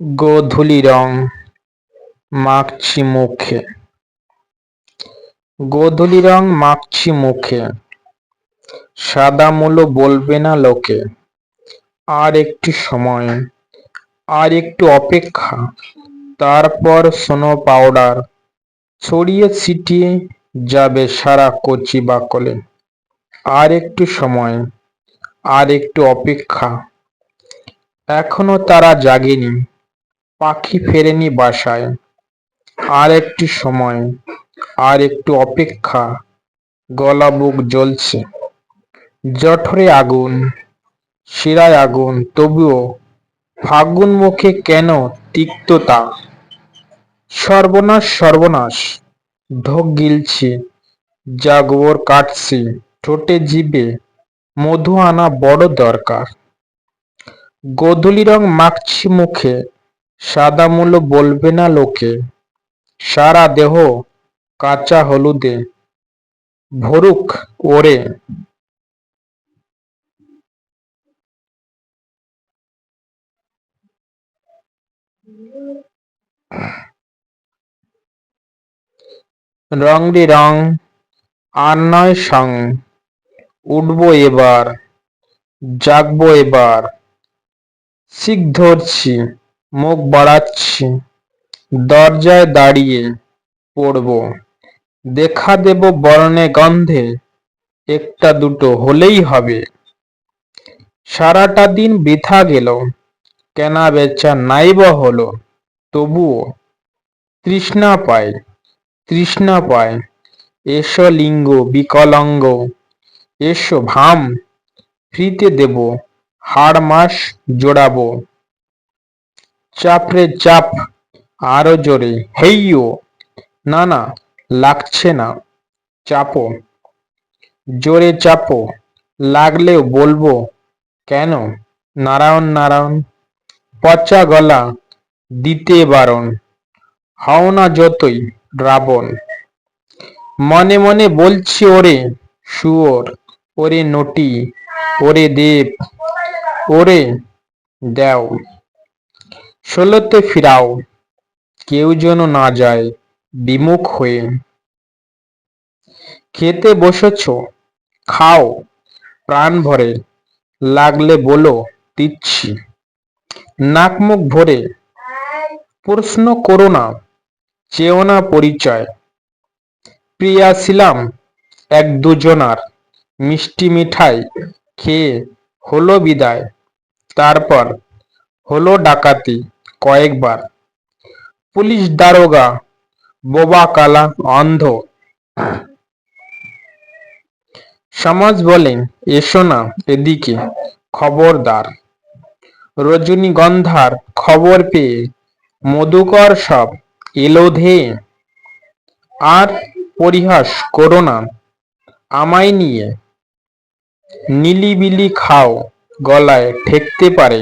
গোধূলি রং মাখছি মুখে। গোধূলি রং মাখছি মুখে। সাদা মুলো বলবে না লোকে। আর একটু সময়, আর একটু অপেক্ষা। তারপর সোনো পাউডার। ছড়িয়ে ছিটিয়ে যাবে সারা কচি বাকলে। আর একটু সময়, আর একটু অপেক্ষা। এখনও তারা জাগেনি। পাখি ফেরেনি বাসায়। আর একটু সময়, আর একটু অপেক্ষা, গলা বুক জ্বলছে। জঠরে আগুন, শিরায় আগুন, তবুও ফাগুন মুখে কেন তিক্ততা? সর্বনাশ সর্বনাশ, ঢোক গিলছি যা গোবর কাটছি, ঠোঁটে জিবে, মধু আনা বড় দরকার। গোধূলি রং মাখছি মুখে সাদা মুলো বলবে না লোকে। সারা দেহ কাঁচা হলুদে। ভরুক ওরে রং রে রং, আর নয় সং। উঠবো এবার, জাগবো এবার। শিখ ধরছি। মুখ বাড়াচ্ছি। দরজায় দাঁড়িয়ে পড়ব। দেখা দেব বর্ণে গন্ধে। একটা দুটো হলেই হবে। সারাটা দিন বৃথা গেল। কেনা বেচা নাই বা হলো। তবুও তৃষ্ণা পায় তৃষ্ণা পায়। এসো লিঙ্গ বিকলাঙ্গ, এসো ভাম। ফ্রিতে দেব, হাড় মাস জোড়াবো। চাপরে চাপ, আরও জোরে। হেইয়ো, না না, লাগছে না। চাপো, জোরে চাপো। লাগলেও বলব, কেন? নারায়ণ নারায়ণ, পচা গলা, দিতে বারণ। হও না যতই, রাবণ। মনে মনে বলছি ওরে শুয়োর, ওরে নটি, ওরে দেব, ওরে দেও। ষোলোতে ফিরাও, কেউ যেন না যায় বিমুখ হয়ে। খেতে বসেছ? খাও, প্রাণ ভরে, লাগলে বলো, দিচ্ছি। নাক মুখ ভরে, প্রশ্ন করো না, চেও না পরিচয়। প্রিয়া ছিলাম এক দুজনার, মিষ্টি মিঠাই খেয়ে হলো বিদায়। তারপর হলো ডাকাতি। কয়েকবার। পুলিশ দারোগা বোবা কালা অন্ধ। সমাজ বলেন এসো না এদিকে, খবরদার। রজনীগন্ধার খবর পেয়ে মধুকর সব এলো ধেয়ে আর পরিহাস করো না, আমায় নিয়ে নিলিবিলি খাও, গলায় ঠেকতে পারে।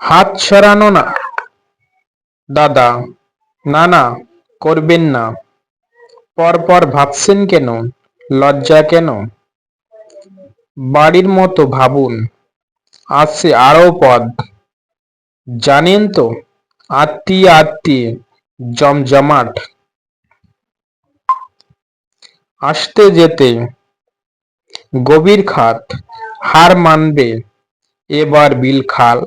হাত সরানো না। দাদা, না না, করবেন না। পরপর ভাবছেন কেন? লজ্জা কেন? বাড়ির মতো ভাবুন। আছে আরও পদ। জানেন তো আত্মীয় আত্মীয় জমজমাট। আসতে যেতে গভীর খাত। হার মানবে। এবার বিল খাল।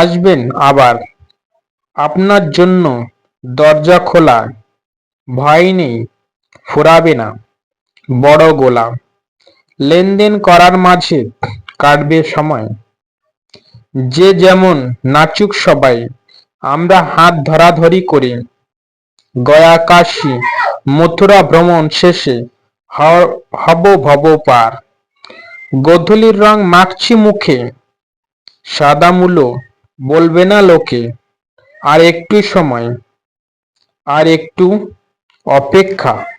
আসবেন আবার। আপনার জন্য দরজা খোলা। ভয় নেই, ফুরাবে না। বড় গোলা লেনদেন করার মাঝে কাটবে সময়। যে যেমন নাচুক সবাই, আমরা হাত ধরাধরি করে। গয়া কাশি মথুরা ভ্রমণ শেষে হব ভব পার। গোধূলির রং মাখছি মুখে। সাদা মূলো, বলবে না লোকে, আর একটু সময়, আর একটু অপেক্ষা।